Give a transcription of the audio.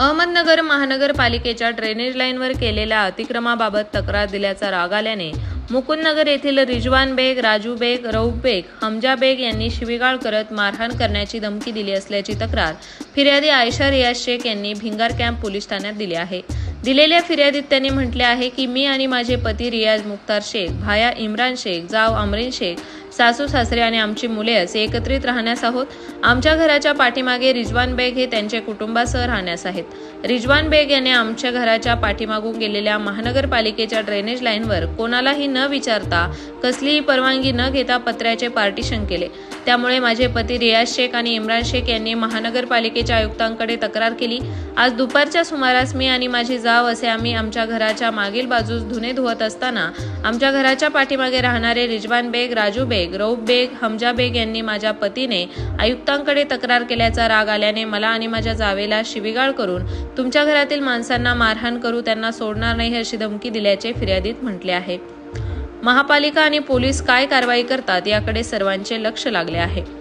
अहमदनगर महानगरपालिकेच्या ड्रेनेज लाईनवर केलेल्या अतिक्रमाबाबत तक्रार दिल्याचा राग आल्याने मुकुंदनगर येथील रिजवान बेग राजू बेग रऊफ बेग हमजा बेग यांनी शिवीगाळ करत मारहाण करण्याची धमकी दिली असल्याची तक्रार फिर्यादी आयशा रियाज शेख यांनी भिंगार कॅम्प पोलीस ठाण्यात दिली आहे. दिलेल्या फिर्यादीत त्यांनी म्हटले आहे की मी आणि माझे पती रियाज मुख्तार शेख भाया इम्रान शेख जाव अमरीन शेख सासू सासरे आणि आमची मुले असे एकत्रित राहण्यास आहोत. आमच्या घराच्या पाठीमागे रिजवान बेग हे त्यांच्या कुटुंबासह राहण्यास आहेत. रिजवान बेग याने आमच्या घराच्या पाठीमागून गेलेल्या महानगरपालिकेच्या ड्रेनेज लाईनवर कोणालाही न विचारता कसलीही परवानगी न घेता पत्र्याचे पार्टिशन केले. त्यामुळे माझे पती रियाज शेख आणि इम्रान शेख यांनी महानगरपालिकेच्या आयुक्तांकडे तक्रार केली. आज दुपारच्या सुमारास मी आणि माझी जाव असे आम्ही आमच्या घराच्या मागील बाजूस धुणे धुवत असताना आमच्या घराच्या पाठीमागे राहणारे रिजवान बेग राजू बेग रऊफ बेग हमजा बेग यांनी माझ्या पतीने आयुक्तांकडे तक्रार केल्याचा राग आल्याने मला आणि माझ्या जावेला शिवीगाळ करून तुमच्या घरातील माणसांना मारहाण करू त्यांना सोडणार नाही अशी धमकी दिल्याचे फिर्यादीत म्हटले आहे. महापालिका आणि पोलीस काय कारवाई करतात याकडे सर्वांचे लक्ष लागले आहे.